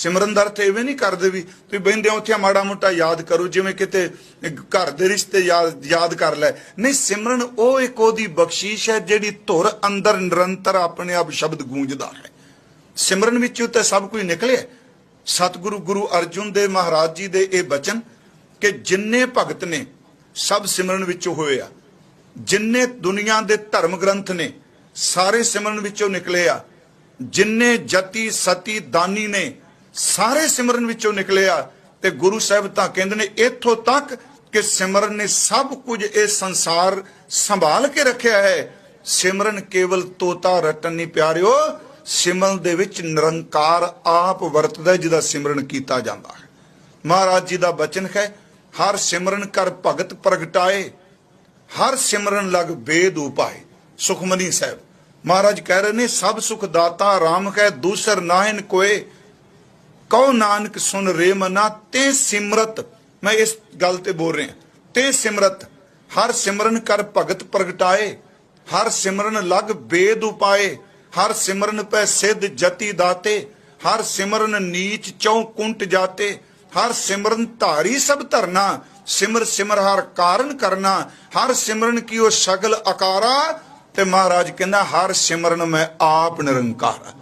ਸਿਮਰਨ ਦਾ ਅਰਥ ਇਵੇਂ ਨਹੀਂ ਕਰਦੇ ਵੀ ਤੁਸੀਂ ਬਹਿੰਦੇ ਉੱਥੇ ਮਾੜਾ ਮੋਟਾ ਯਾਦ ਕਰੋ, ਜਿਵੇਂ ਕਿਤੇ ਘਰ ਦੇ ਰਿਸ਼ਤੇ ਯਾਦ ਯਾਦ ਕਰ ਲੈ। ਨਹੀਂ, ਸਿਮਰਨ ਉਹ ਇੱਕ ਉਹਦੀ ਬਖਸ਼ੀਸ਼ ਹੈ ਜਿਹੜੀ ਧੁਰ ਅੰਦਰ ਨਿਰੰਤਰ ਆਪਣੇ ਆਪ ਸ਼ਬਦ ਗੂੰਜਦਾ ਹੈ। ਸਿਮਰਨ ਵਿੱਚੋਂ ਤਾਂ ਸਭ ਕੁਝ ਨਿਕਲਿਆ ਸਤਿਗੁਰੂ, ਗੁਰੂ ਅਰਜੁਨ ਦੇ, ਮਹਾਰਾਜ ਜੀ ਦੇ ਇਹ ਬਚਨ ਕਿ ਜਿੰਨੇ ਭਗਤ ਨੇ, ਸਭ ਸਿਮਰਨ ਵਿੱਚੋਂ ਹੋਏ ਆ। ਜਿੰਨੇ ਦੁਨੀਆ ਦੇ ਧਰਮ ਗ੍ਰੰਥ ਨੇ, ਸਾਰੇ ਸਿਮਰਨ ਵਿੱਚੋਂ ਨਿਕਲੇ ਆ। ਜਿੰਨੇ ਜਤੀ, ਸਤੀ, ਦਾਨੀ ਨੇ ਸਾਰੇ ਸਿਮਰਨ ਵਿੱਚੋਂ ਨਿਕਲਿਆ ਤੇ ਗੁਰੂ ਸਾਹਿਬ ਤਾਂ ਕਹਿੰਦੇ ਨੇ, ਇੱਥੋਂ ਤੱਕ ਕਿ ਸਿਮਰਨ ਨੇ ਸਭ ਕੁਝ ਇਹ ਸੰਸਾਰ ਸੰਭਾਲ ਕੇ ਰੱਖਿਆ ਹੈ। ਸਿਮਰਨ ਕੇਵਲ ਤੋਤਾ ਰਟਨ ਨਹੀਂ ਪਿਆਰਿਓ, ਸਿਮਰਨ ਦੇ ਵਿੱਚ ਨਿਰੰਕਾਰ ਆਪ ਵਰਤਦਾ ਜਿਹਦਾ ਸਿਮਰਨ ਕੀਤਾ ਜਾਂਦਾ ਹੈ। ਮਹਾਰਾਜ ਜੀ ਦਾ ਬਚਨ ਹੈ, ਹਰ ਸਿਮਰਨ ਕਰ ਭਗਤ ਪ੍ਰਗਟਾਏ, ਹਰ ਸਿਮਰਨ ਲਗ ਬੇਦ ਉਪਾਏ। ਸੁਖਮਨੀ ਸਾਹਿਬ, ਮਹਾਰਾਜ ਕਹਿ ਰਹੇ ਨੇ, ਸਭ ਸੁਖ ਦਾਤਾ RAM ਹੈ, ਦੂਸਰ ਨਾਹਿਨ ਕੋਏ ਕਉ ਨਾਨਕ ਸੁਨ ਰੇ ਮਨਾ, ਤੇ ਸਿਮਰਤ, ਮੈਂ ਇਸ ਗੱਲ ਤੇ ਬੋਲ ਰਿਹਾ। ਤੇ ਸਿਮਰਤ, ਹਰ ਸਿਮਰਨ ਕਰ ਭਗਤ ਪ੍ਰਗਟਾਏ, ਹਰ ਸਿਮਰਨ ਲਗ ਬੇਦ ਉਪਾਏ, ਹਰ ਸਿਮਰਨ ਪੈ ਸਿੱਧ ਜਤੀ ਦਾਤੇ, ਹਰ ਸਿਮਰਨ ਨੀਚ ਚੌ ਕੁੰਟ ਜਾਤੇ, ਹਰ ਸਿਮਰਨ ਧਾਰੀ ਸਭ ਧਰਨਾ, ਸਿਮਰ ਸਿਮਰ ਹਰ ਕਾਰਨ ਕਰਨਾ, ਹਰ ਸਿਮਰਨ ਕੀ ਉਹ ਸ਼ਗਲ ਆਕਾਰਾ ਤੇ ਮਹਾਰਾਜ ਕਹਿੰਦਾ, ਹਰ ਸਿਮਰਨ ਮੈਂ ਆਪ ਨਿਰੰਕਾਰ।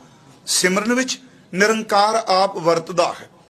ਸਿਮਰਨ ਵਿੱਚ ਨਿਰੰਕਾਰ ਆਪ ਵਰਤਦਾ ਹੈ।